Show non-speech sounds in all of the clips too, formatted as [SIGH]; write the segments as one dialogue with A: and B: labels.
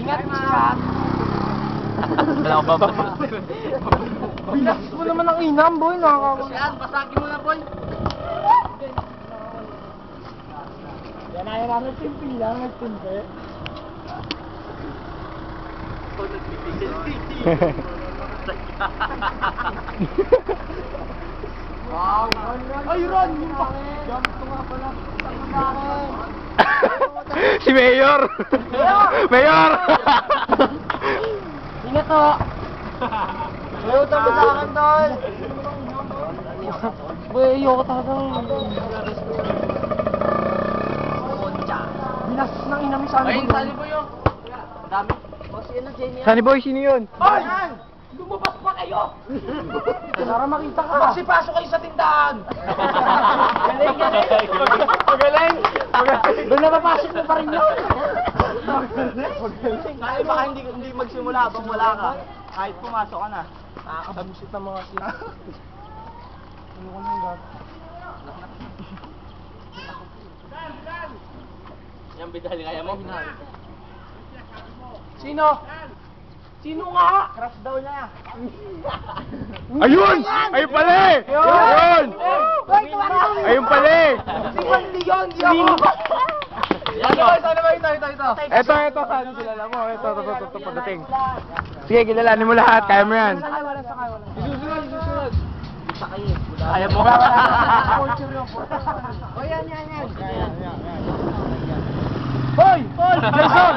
A: Ingat, ingat.
B: Wala ko ba?
A: Bilas mo naman ang inam, boy. Nakakakulit.
B: Yan, pasaki mo na, boy.
A: Yan na, yan na. Nagtimpi lang.
B: Ikaw nagbibigil.
A: Wow! Ay, Ron! Yung pa! Ko akin.
C: si Mayor! Mayor!
A: Ingat ho! Ayaw takbo sa akin, tol! Boy, ayoko talaga. Bilas ng inami sa
B: Ayun, sali mo yun. Dami.
C: Sunny Boy, sino yun?
A: Ay! Lumabas pa kayo! [LAUGHS] Para makita ka! Magsipasok kayo sa tindahan! Galing, galing!
C: Magaling!
A: Doon na papasok mo pa rin yun!
B: Kahit baka hindi, hindi magsimula habang wala ka. Kahit pumasok ka na.
A: Nakakabusit ng mga sila. Ano ko nang gag?
B: Yan, bidali kaya mo.
A: Sino? Sino nga? Crush daw niya. [LAUGHS]
C: Ayun! Ayun pala eh! Ayun! Ayun pala eh!
A: Si Juan Leon, di ako! Ano
B: oh.
A: Sana ba ito? Ito, ito.
C: Eto, eto, saan kilala mo? Ito, ito, ito, ito, pagdating. Sige, kilalanin mo lahat, kaya mo yan.
B: Isusunod, isusunod. Kaya mo.
A: Yun. [LAUGHS] O, yan, yan, yan. Hoy! Hoy! Jason!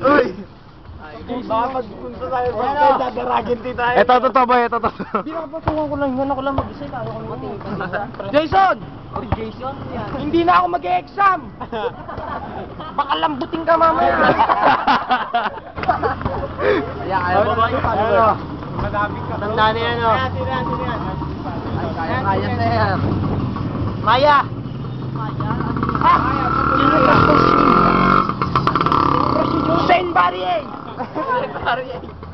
C: Uy!
A: Baka pagpunta tayo sa hotel, dadaragin din tayo.
C: Eto, ito, to, boy, ito, to.
A: Binapatungan ko lang yun, ako lang mag-isa, ayaw ko naman Jason!
B: Oh, Jason, yan.
A: Hindi na ako mag-e-exam! Baka lambutin ka mamaya!
B: Kaya, kaya mo, boy.
C: Ano?
B: Madami ka. Tanda na yan, oh. Kaya, sino yan? Kaya, kaya na yan.
A: Maya! Ha? Sino yung